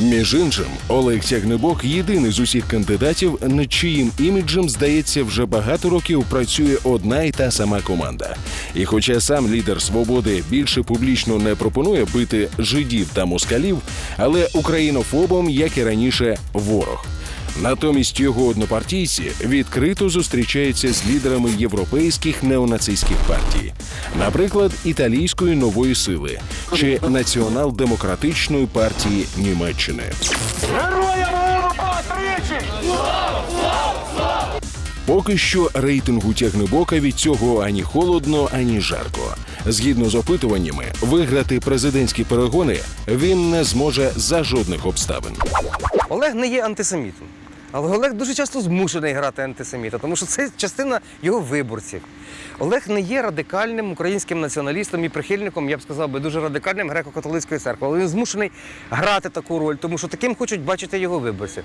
Між іншим, Олег Тягнебок єдиний з усіх кандидатів, над чиїм іміджем, здається, вже багато років працює одна і та сама команда. І хоча сам лідер свободи більше публічно не пропонує бити жидів та москалів, але українофобом, як і раніше, ворог. Натомість його однопартійці відкрито зустрічаються з лідерами європейських неонацистських партій, наприклад, італійської нової сили чи націонал-демократичної партії Німеччини. Героям Європа! Поки що рейтингу тягнебока від цього ані холодно, ані жарко. Згідно з опитуваннями, виграти президентські перегони він не зможе за жодних обставин. Олег не є антисемітом. Але Олег дуже часто змушений грати антисеміта, тому що це частина його виборців. Олег не є радикальним українським націоналістом і прихильником, я б сказав би, дуже радикальним греко-католицької церкви. Але він змушений грати таку роль, тому що таким хочуть бачити його виборці.